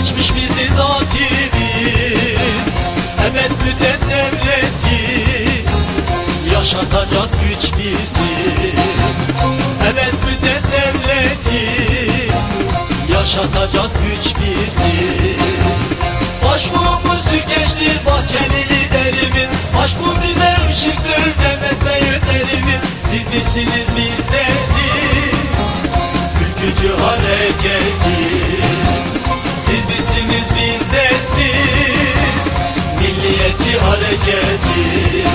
Seçmiş bizi zatimiz Evet müddet devleti Yaşatacak güç biziz. Evet müddet devleti Yaşatacak güç biziz. Başbuğumuz Türkeş'tir Bahçeli liderimiz. Başbuğ bize ışıktır Ülkücü hareketiz Siz misiniz biz de siz. Milliyetçi hareketiz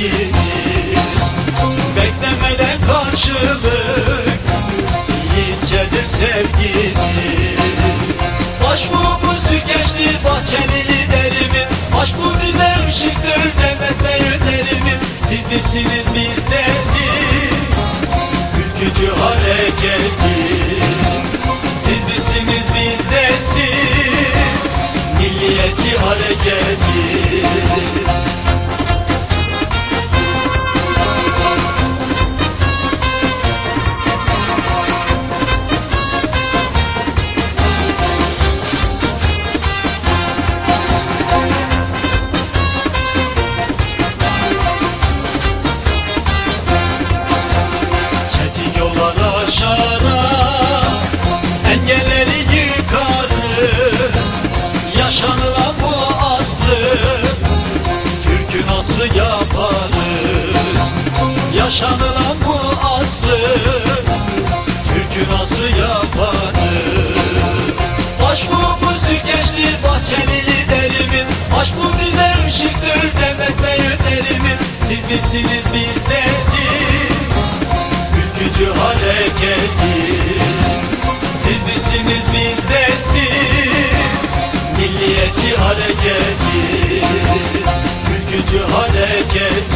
sevgimiz Beklemeden karşılık Yiğitçedir sevgimiz Başbuğumuz Türkeş'tir Bahçeli liderimiz. Başbuğ bize ışıktır devlet ve yönlerimiz. Siz misiniz biz Ülkücü hareketiz Yaşanılan bu asrı Türk'ün asrı yaparız Başbuğumuz Türkeş'tir Bahçeli liderimiz Başbuğ bize ışıktır devlet ve yönlerimiz Siz misiniz biz de siz Ülkücü hareketiz. Siz misiniz biz de siz Milliyetçi hareketiz. Ülkücü hareketiz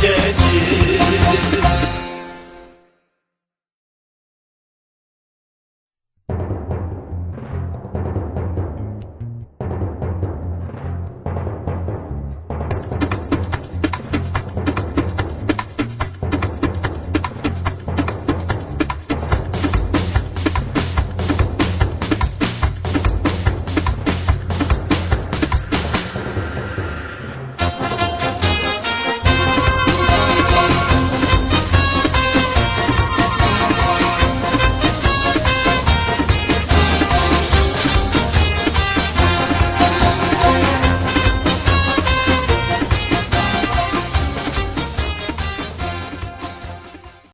gece